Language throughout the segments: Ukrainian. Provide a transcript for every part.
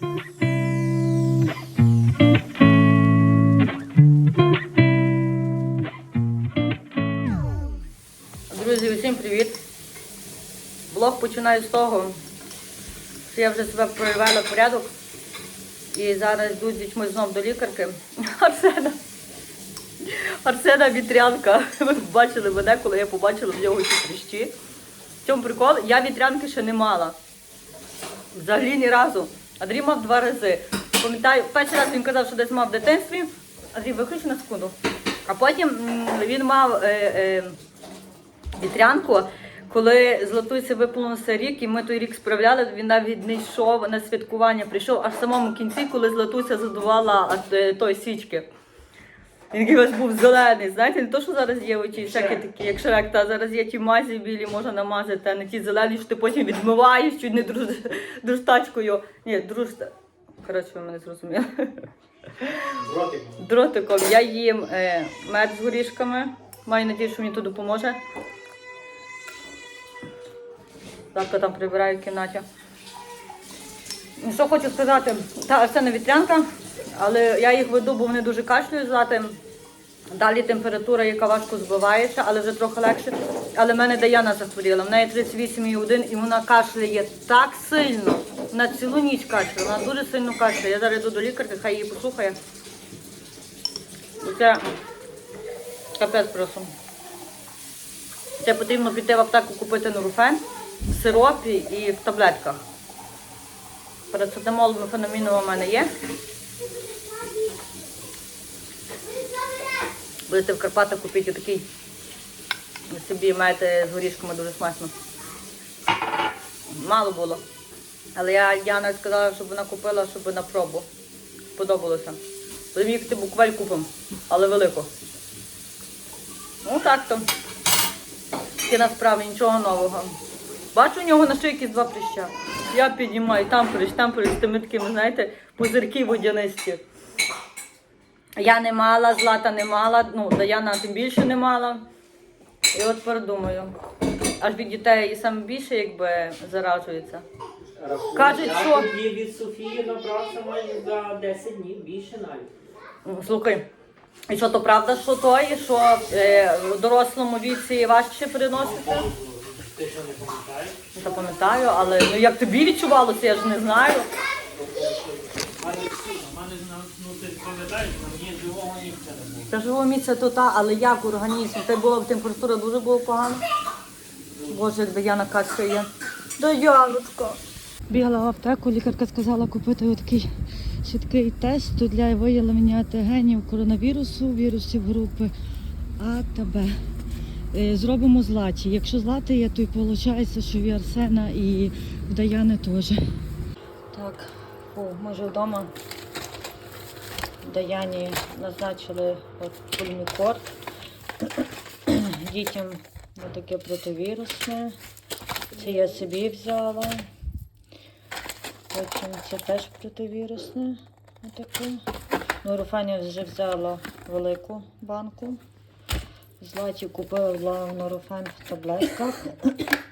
Друзі, усім привіт! Блог починаю з того, що я вже себе привела в порядок. І зараз йду з дітьми знов до лікарки. Арсена. Арсена вітрянка. Ви бачили мене, коли я побачила в нього ці тріщі. В чому прикол? Я вітрянки ще не мала. Взагалі ні разу. Андрій мав два рази. Пам'ятаю, перший раз він казав, що десь мав в дитинстві. Андрій, виключи на секунду. А потім він мав е, е, вітрянку, коли Златусі виповнився рік, і ми той рік справляли, він навіть не йшов на святкування, прийшов аж в самому кінці, коли Златуся задувала е, той свічки. Він такий весь був зелений, знаєте, не то, що зараз є оті всякі такі, як шрек, та зараз є ті мазі білі, можна намазати, а не ті зелені, що ти потім відмиваєш чуть не друж... дружтачкою. Ні, друж... Коротше, ви мене зрозуміли. Ротиком. Дротиком я їм е, мед з горішками. Маю надію, що мені тут допоможе. Завтра там прибираю в кімнаті. Ну, Що хочу сказати, та це не вітрянка, але я їх веду, бо вони дуже кашлюють злати. Далі температура, яка важко збивається, але вже трохи легше. Але в мене Даяна захворіла. В неї 38,1 і вона кашляє так сильно. На цілу ніч кашляє, вона дуже сильно кашляє. Я зараз йду до лікарки, хай її послухає. Це капець просто. Це потрібно піти в аптеку купити нурофен в сиропі і в таблетках. Парацетамол феноміново в мене є. Будете в Карпатах купити такий ви собі маєте з горішками дуже смачно. Мало було. Але я Яна сказала, щоб вона купила, щоб на пробу. Сподобалося. Будемо їхати букваль купимо, але велику. Ну так то. Такі насправді нічого нового. Бачу у нього на шиї якісь два прища. Я піднімаю, там прищ, там прищ, з тими такими, знаєте, пузирки водянисті. Я не мала, Злата не мала, ну, Даяна тим більше не мала. І от передумаю. Аж від дітей і саме більше якби заражується. Кажуть, Я що- тоді від Софії набрався майже за 10 днів, більше навіть. Ну, Слухай, і що то правда, що то, і що е, в дорослому віці важче переноситься? Ти що не пам'ятаєш? То пам'ятаю, але ну як тобі відчувалося, я ж не знаю. А мене, ну ти пам'ятаєш. Та місця то та, але як організм? Те була температура дуже було погано. Боже, як Даяна кашляє. Даяночка. Бігала в аптеку, лікарка сказала купити такий швидкий тест для виявлення антигенів коронавірусу, вірусів групи А та Б. Е, Зробимо златі. Якщо злати є, то й виходить, що в Арсена і в Даяни теж. Так, о, ми вже вдома. Даяні назначили от пульмікорд. Дітям таке противірусне. Це я собі взяла. Потім це теж противірусне. Отаке. Нурофені вже взяла велику банку. Златі купила нурофен в таблетках.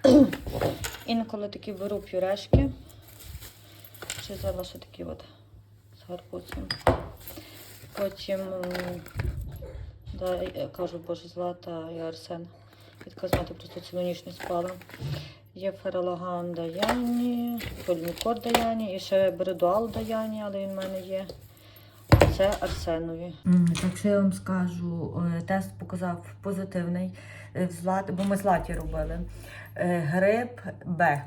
Інколи такі беру пюрешки. Ще взяла ще такі от з гарбузом. Потім да, я кажу, боже, Злата і Арсен. Відказати просто цілу ніч не спала. Є фералоган Даяні, полімікор Даяні і ще бередуал Даяні, але він в мене є. Це Арсенові. Так що я вам скажу, е, тест показав позитивний е, бо ми Златі робили. Е, Грип Б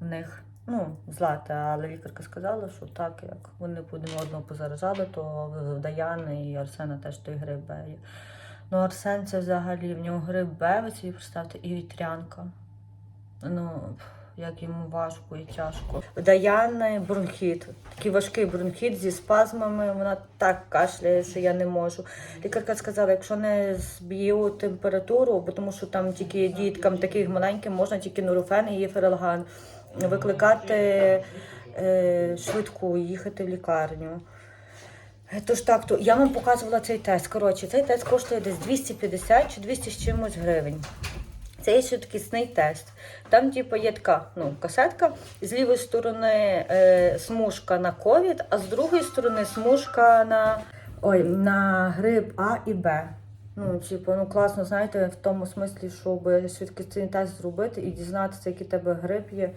в них. Ну, злата, але лікарка сказала, що так, як вони один одного позаражали, то в Даяни і Арсена теж той грип Б є. Ну, Арсен це взагалі в нього грип Б, ви собі представте, і вітрянка. Ну, як йому важко і тяжко. В Даяни бронхіт, такий важкий бронхіт зі спазмами, вона так кашляє, що я не можу. Лікарка сказала, якщо не зб'ю температуру, бо тому що там тільки діткам таких маленьким можна тільки нурофен і фералган, викликати е, швидку, їхати в лікарню. Тож так, то я вам показувала цей тест. Коротше, цей тест коштує десь 250 чи 200 з чимось гривень. Це є швидкісний тест. Там, типу, є така ну, касетка, з лівої сторони е, смужка на ковід, а з другої сторони смужка на, ой, на грип А і Б. Ну, типу, ну класно, знаєте, в тому смислі, щоб швидкісний тест зробити і дізнатися, який тебе грип є.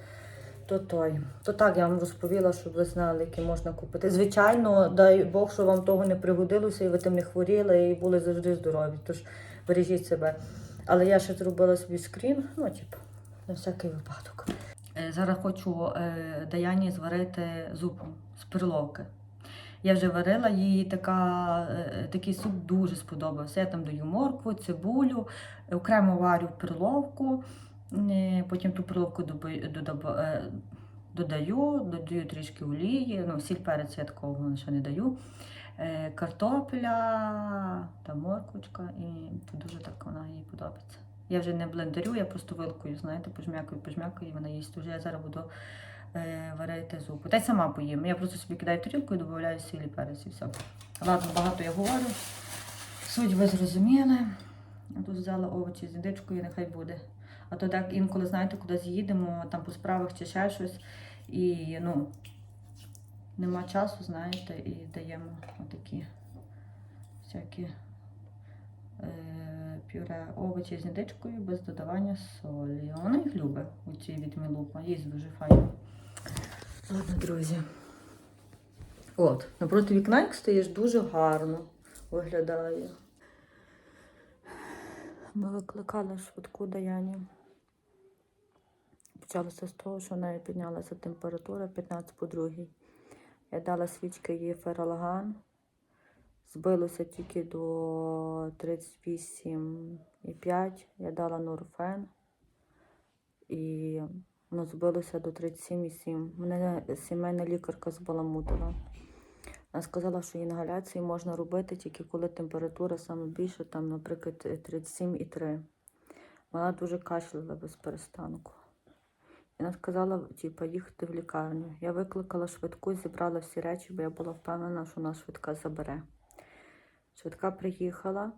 То той. То так я вам розповіла, щоб ви знали, які можна купити. Звичайно, дай Бог, що вам того не пригодилося, і ви тим не хворіли, і були завжди здорові. Тож бережіть себе. Але я ще зробила собі скрін, ну, типу, на всякий випадок. Е, Зараз хочу е, Даяні зварити зупу з перловки. Я вже варила, їй така, е, такий суп дуже сподобався. Я там даю моркву, цибулю, окремо варю перловку, потім ту перловку е, додаю, додаю трішки олії, ну, сіль перець я такого ще не даю. Е, Картопля та морквочка, і дуже так вона їй подобається. Я вже не блендерю, я просто вилкою, знаєте, пожмякую, пожмякую, і вона їсть. Уже я зараз буду е, варити зупу. Та й сама поїм. Я просто собі кидаю тарілку і додаю сілі перець і все. Ладно, багато я говорю. Суть ви зрозуміли. Я тут взяла овочі з індичкою, нехай буде. А то так інколи, знаєте, кудись їдемо, там по справах чи ще щось. І ну, нема часу, знаєте, і даємо отакі всякі е, пюре овочі з індичкою без додавання солі. Вона їх любить, оці від Мілупа. Дуже файно. Ладно, друзі. От, напроти вікна, як стоїш, дуже гарно виглядає. Ми викликали швидку Даяні. Почалося з того, що в неї піднялася температура 15 по 2. Я дала свічки їй фералаган. Збилося тільки до 38,5. Я дала норфен. І воно збилося до 37,7. Мене сімейна лікарка збаламутила. Вона сказала, що інгаляції можна робити тільки коли температура саме більше, там, наприклад, 37,3. Вона дуже кашляла без перестанку. І вона сказала, типу, їхати в лікарню. Я викликала швидку, зібрала всі речі, бо я була впевнена, що нас швидка забере. Швидка приїхала,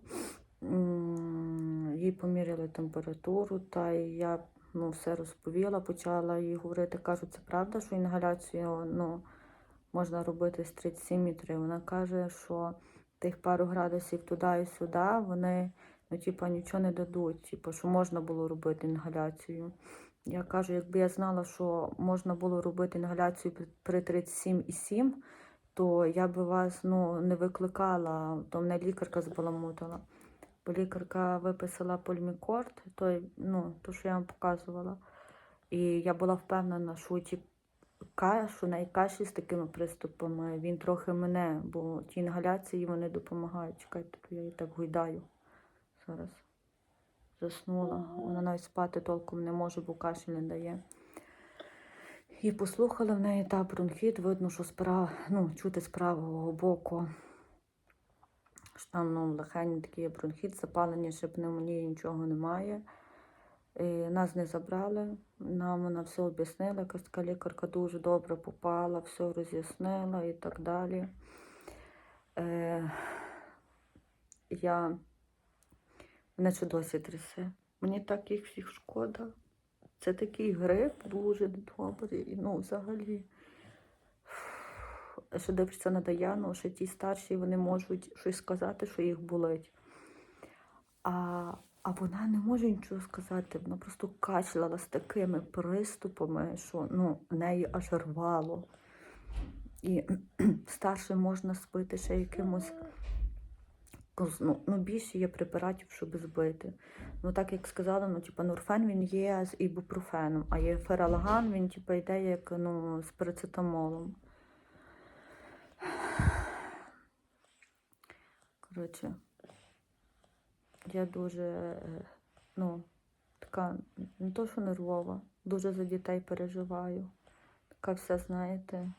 їй поміряли температуру, та я ну, все розповіла, почала їй говорити, кажу, це правда, що інгаляцію ну, можна робити з 37,3. Вона каже, що тих пару градусів туди і сюди, вони ну, типу, нічого не дадуть, типу, що можна було робити інгаляцію. Я кажу, якби я знала, що можна було робити інгаляцію при- при 37,7, то я би вас ну, не викликала, то мене лікарка збаламутила. Бо лікарка виписала пульмікорд, той, ну, то, що я вам показувала. І я була впевнена, що ті ка- що найкаші з такими приступами, він трохи мене, бо ті інгаляції вони допомагають. Чекайте, я її так гойдаю зараз. Заснула. Вона навіть спати толком не може, бо кашель не дає. І послухала в неї та бронхіт, видно, що справа, ну, чути з правого боку. Що там ну, легені такий бронхіт, запалення, ще пневмонії, нічого немає. І нас не забрали, нам вона все об'яснила, якась така лікарка дуже добре попала, все роз'яснила і так далі. Е, я мене ще досі трясе. Мені так їх всіх шкода. Це такий грип дуже недобрий. Ну, взагалі. Що дивишся на Даяну, що ті старші вони можуть щось сказати, що їх болить. А, а вона не може нічого сказати. Вона просто кашляла з такими приступами, що ну, неї аж рвало. І старшим можна спити ще якимось. Ну, ну, більше є препаратів, щоб збити. Ну, так як сказала, ну, типу, норфен він є з ібупрофеном, а є фералаган, він типу, йде як ну, з парацетамолом. Коротше, я дуже, е, ну, така, не то, що нервова, дуже за дітей переживаю. Така вся, знаєте,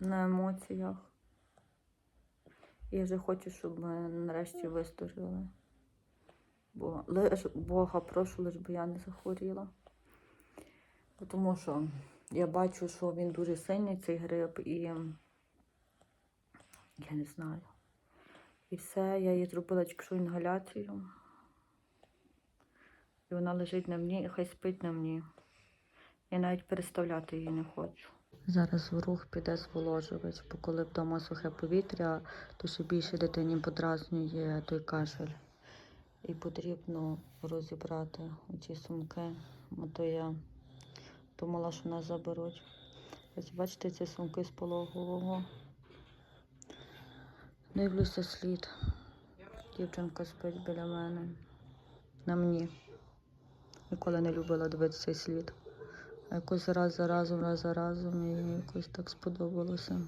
на емоціях. Я вже хочу, щоб ми нарешті вистужили. Бо лиш Бога прошу, лиш би я не захворіла. Тому що я бачу, що він дуже сильний, цей гриб, і я не знаю. І все, я їй зробила що інгаляцію. Вона лежить на мені і хай спить на мені. Я навіть переставляти її не хочу. Зараз в рух піде зволожувач, бо коли вдома сухе повітря, то ще більше дитині подразнює той кашель. І потрібно розібрати оці сумки. Бо то я думала, що нас заберуть. Ось бачите ці сумки з пологового. Дивлюся слід. Дівчинка спить біля мене. На мені. Ніколи не любила дивитися слід. Якось раз за разом, раз за разом і якось так сподобалося.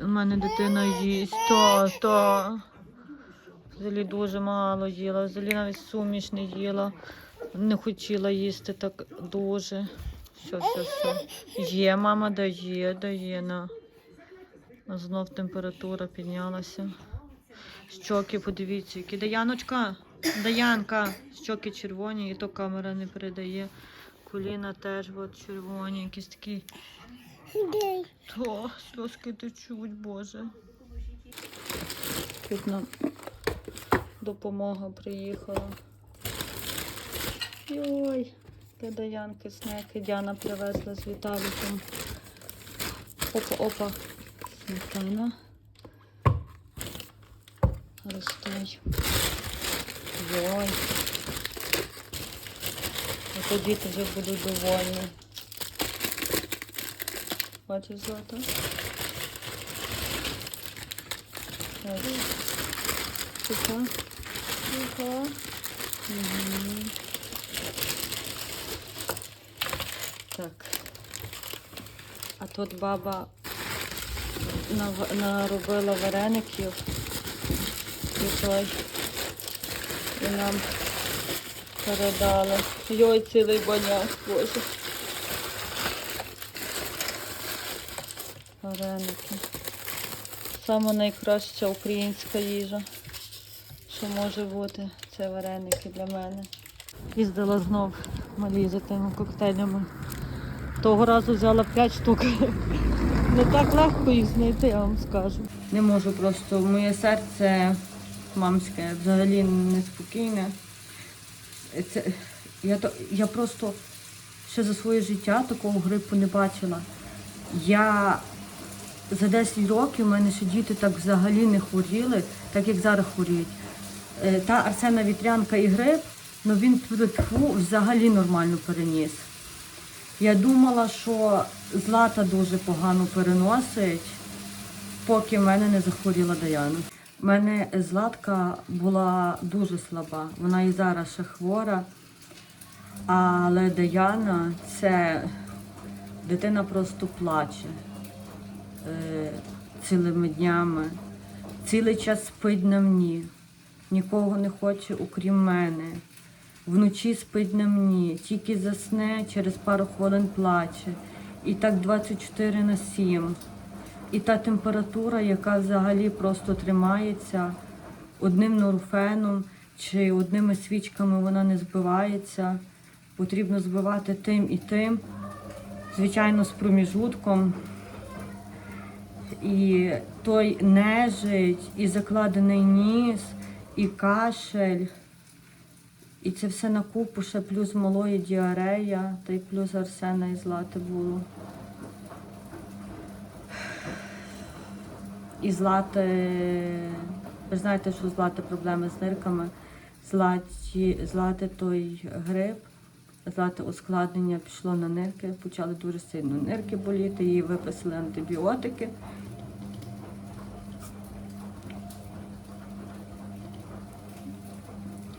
У мене дитина їсть, то, то. Взагалі дуже мало їла, взагалі навіть суміш не їла. Не хотіла їсти так дуже. Все, все, все. Є, мама дає, дає. На. Знов температура піднялася. Щоки, подивіться, які. Даяночка, Даянка, щоки червоні, і то камера не передає. Коліна теж от червоні, якісь такі. То, сльозки течуть, Боже. Тут нам допомога приїхала. Йой, для Даянки снеки Діана привезла з Віталіком. Опа, опа, сметана. Ростай. Йой. Ото діти вже будуть довольні. Бачиш злата? Ось. Тихо. Угу. Так. А тут баба наробила вареників. І той. І нам передали. Йой, цілий баняк, боже. Вареники. Саме найкраща українська їжа, що може бути, це вареники для мене. Їздила знов малі за тими коктейлями. Того разу взяла 5 штук. Не так легко їх знайти, я вам скажу. Не можу просто, моє серце мамське взагалі неспокійне. Це, я, я просто ще за своє життя такого грипу не бачила. Я за 10 років в мене ще діти так взагалі не хворіли, так як зараз хворіють. Е, Та Арсена Вітрянка і грип, ну він тьфу, взагалі нормально переніс. Я думала, що Злата дуже погано переносить, поки в мене не захворіла Даяна. У мене Златка була дуже слаба, вона і зараз ще хвора. Але Даяна це дитина просто плаче е, цілими днями. Цілий час спить на мені. Нікого не хоче, окрім мене. Вночі спить на мені, тільки засне, через пару хвилин плаче. І так 24 на 7. І та температура, яка взагалі просто тримається одним нурофеном чи одними свічками вона не збивається. Потрібно збивати тим і тим. Звичайно, з проміжутком. І той нежить, і закладений ніс, і кашель. І це все на купу, ще плюс малої діарея, та й плюс Арсена і Злати було. І Злати, ви знаєте, що Злати проблеми з нирками. Златі, Злати той грип, Злати ускладнення пішло на нирки, почали дуже сильно нирки боліти, їй виписали антибіотики.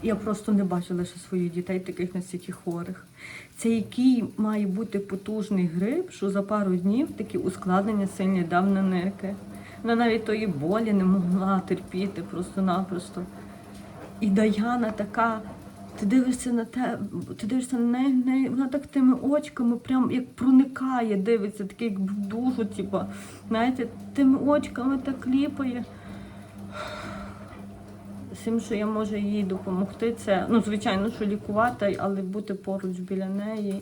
Я просто не бачила ще своїх дітей таких настільки хворих. Це який має бути потужний грип, що за пару днів такі ускладнення сильні дав на нирки. Вона навіть тої болі не могла терпіти просто-напросто. І Даяна така, ти дивишся на те, ти дивишся на неї, неї, вона так тими очками прям як проникає, дивиться, такий як в душу, типу, знаєте, тими очками так кліпає. Всім, що я можу їй допомогти, це, ну, звичайно, що лікувати, але бути поруч біля неї.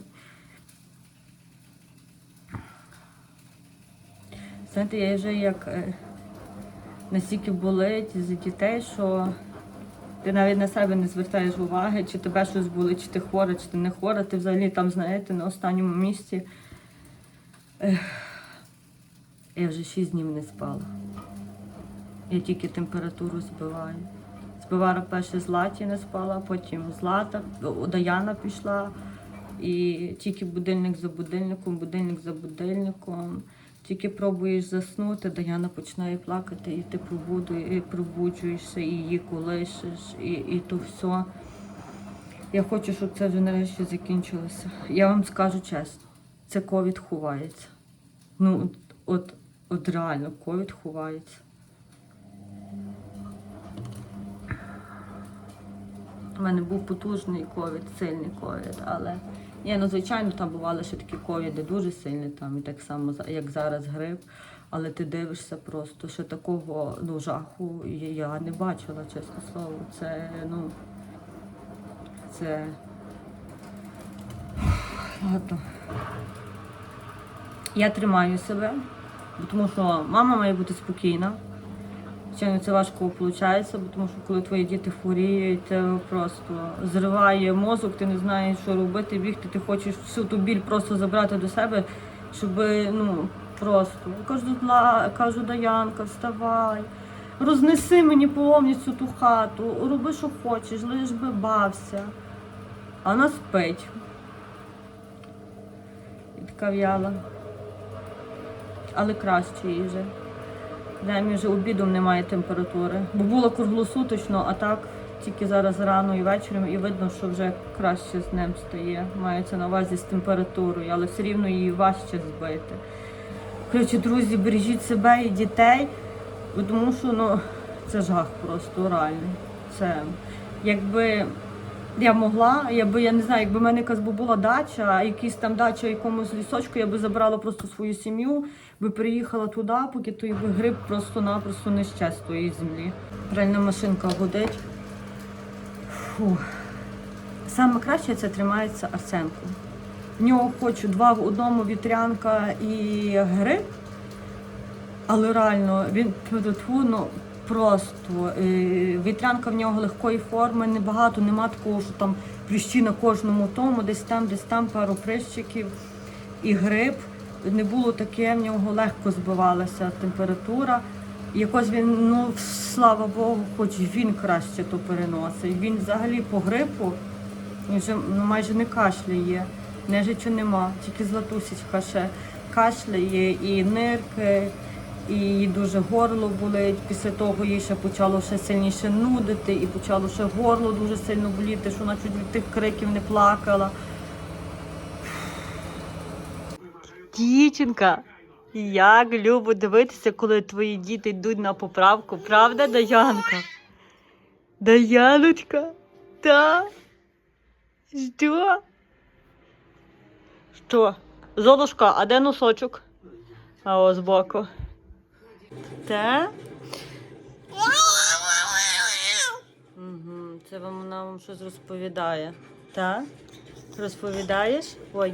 Знаєте, я вже як е, настільки болить за дітей, що ти навіть на себе не звертаєш уваги, чи тебе щось болить, чи ти хвора, чи ти не хвора, ти взагалі там, знаєте, на останньому місці. Я вже шість днів не спала. Я тільки температуру збиваю. Збивала перше златі не спала, потім злата, Даяна пішла. І тільки будильник за будильником, будильник за будильником. Тільки пробуєш заснути, Даяна починає плакати, і ти пробуджуєшся, і її колишеш, і, і то все. Я хочу, щоб це вже нарешті закінчилося. Я вам скажу чесно, це ковід ховається. Ну, от, от, от реально, ковід ховається. У мене був потужний ковід, сильний ковід, але ні, ну звичайно, там бували ще такі ковіди дуже сильні, там і так само як зараз грип. Але ти дивишся просто, що такого ну, жаху я, не бачила, чесне слово. Це ну це ладно. Я тримаю себе, тому що мама має бути спокійна. Звичайно, це важко виходить, тому що коли твої діти хворіють, це просто зриває мозок, ти не знаєш, що робити, бігти, ти хочеш всю ту біль просто забрати до себе, щоб ну просто. Кажу, кажу, Даянка, вставай, рознеси мені повністю ту хату, роби, що хочеш, лиш би бався. А вона спить. І така в'яла. Але краще їй вже. День вже обідом немає температури. Бо було круглосуточно, а так тільки зараз рано і вечором, і видно, що вже краще з ним стає. Мається на увазі з температурою, але все рівно її важче збити. Коротше, друзі, бережіть себе і дітей, тому що ну, це жах просто реальний. Це якби я могла, якби я не знаю, якби в мене якась була дача, якась там дача якомусь лісочку, я би забрала просто свою сім'ю, би приїхала туди, поки той гриб просто-напросто не щез тої землі. Пральна машинка гудить. Фу. Саме краще це тримається Арсенко. В нього хочу два в одному вітрянка і гриб. Але реально він ну, просто е, вітрянка в нього легкої форми, небагато, нема такого, що там прищі на кожному тому, десь там, десь там пару прищиків. І гриб не було таке, в нього легко збивалася температура. Якось він, ну слава Богу, хоч він краще то переносить. Він взагалі по грипу вже ну, майже не кашляє, нежичу нема, тільки златусечка ще кашляє і нирки, і дуже горло болить. Після того їй ще почало ще сильніше нудити, і почало ще горло дуже сильно боліти, що вона чуть від тих криків не плакала. Дівчинка, як любо дивитися, коли твої діти йдуть на поправку, правда, Даянка? Даяночка, та? Що? Що? Золушка, а де носочок? А ось збоку. Та? Угу, це вам вона вам щось розповідає. Так? Розповідаєш? Ой.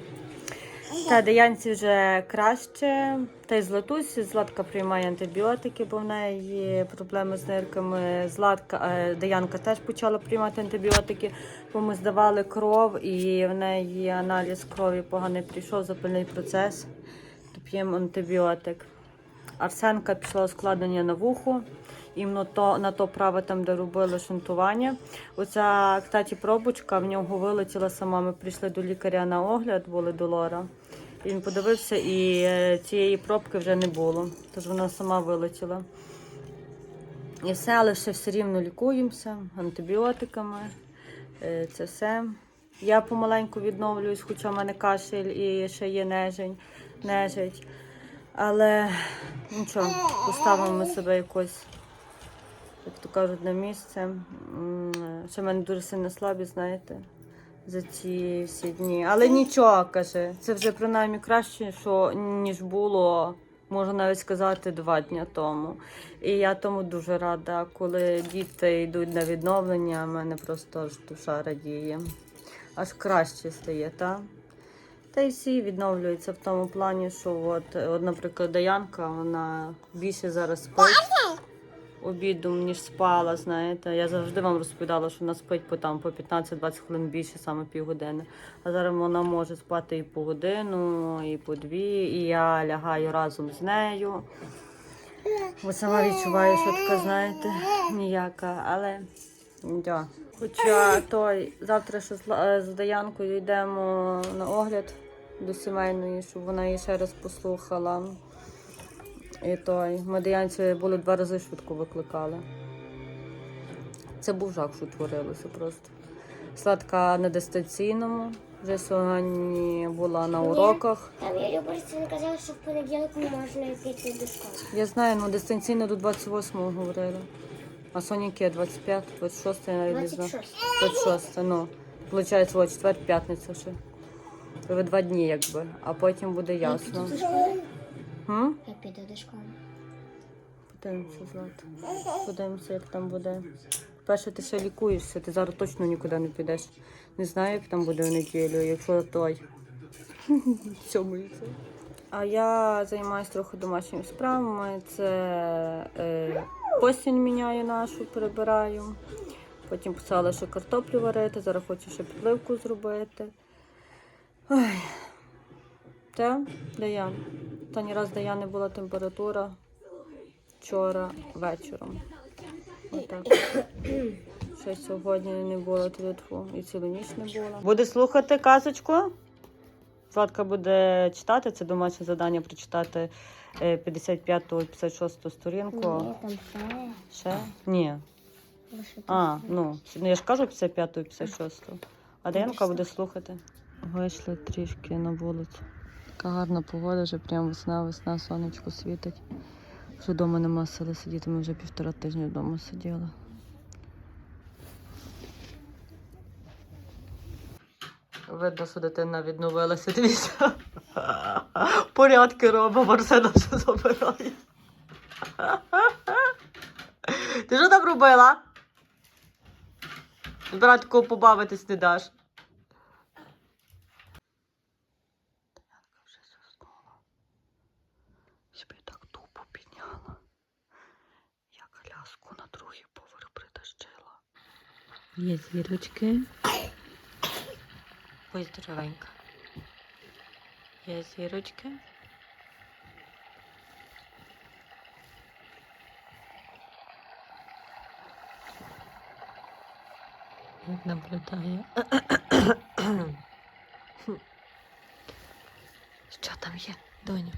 Та Деянці вже краще. Та й Златусі. Златка приймає антибіотики, бо в неї є проблеми з нирками. Златка, е, Деянка теж почала приймати антибіотики, бо ми здавали кров і в неї аналіз крові поганий прийшов, запальний процес. То п'ємо антибіотик. Арсенка пішла складення на вухо. Іменно то, на то право там, де робили шунтування. Оця, кстати, пробочка в нього вилетіла сама. Ми прийшли до лікаря на огляд, були до Лора. Він подивився, і е, цієї пробки вже не було. Тож вона сама вилетіла. І все, але ще все рівно лікуємося антибіотиками. Е, Це все. Я помаленьку відновлююсь, хоча в мене кашель і ще є нежень, нежить. Але нічого, поставимо себе якось, як то кажуть, на місце. Ще в мене дуже сильно слабі, знаєте, за ці всі дні. Але нічого, каже, це вже принаймні краще, що, ніж було можу навіть сказати, два дні тому. І я тому дуже рада, коли діти йдуть на відновлення, в мене просто аж душа радіє. Аж краще стає, та? Та й всі відновлюються в тому плані, що от, от наприклад, Даянка, вона більше зараз спить обідом, ніж спала, знаєте. Я завжди вам розповідала, що вона спить по там по 15-20 хвилин більше, саме півгодини. А зараз вона може спати і по годину, і по дві, і я лягаю разом з нею. Бо сама відчуваю, що така, знаєте, ніяка, але да. Хоча той завтра ще з з Даянкою йдемо на огляд до сімейної, щоб вона її ще раз послухала. І той ми Даянці були два рази швидко викликали. Це був жах, що творилося просто. Сладка на дистанційному. Вже сьогодні була на Ні. уроках. Там Юрій Борисович казав, що в понеділок не можна йти до школи. Я знаю, ну дистанційно до 28-го говорили. А Соніки 25, 26, я навіть не знаю. 26. 26, ну. Получається, от четвер, п'ятниця ще. Ви два дні, якби, а потім буде ясно. До? Я піду до школи. Подивимося, Злата. Подивимося, як там буде. Перше, ти ще лікуєшся, ти зараз точно нікуди не підеш. Не знаю, як там буде в неділю, якщо той. Сьомується. А я займаюся трохи домашніми справами. Це е, постіль міняю нашу, прибираю. Потім писала, що картоплю варити, зараз хочу ще підливку зробити. Ой. Та, де я? Останній раз, де я не була температура вчора вечором. Отак. Ще сьогодні не було телефону і цілу ніч не було. Буде слухати казочку. Златка буде читати, це домашнє завдання прочитати 55-56 сторінку. Ні, там все. Ще? Ні. А, ну, ну я ж кажу 55-ту і 56-ту. А Даянка буде слухати. Вийшли трішки на вулицю. Така гарна погода, вже прям весна, весна, сонечко світить. Вже вдома нема сили сидіти, ми вже півтора тижня вдома сиділи. Видно, що дитина відновилася, дивіться. Порядки робить, Марсена все забирає. Ти що там робила? Брат такого побавитись не даш. Янка вже заснула. Собі так тупо підняла. Я на другий поверх притащила. Є зірочки. Ось здоровенька. Є зірочки. Як наблюдає. Що там є, доню?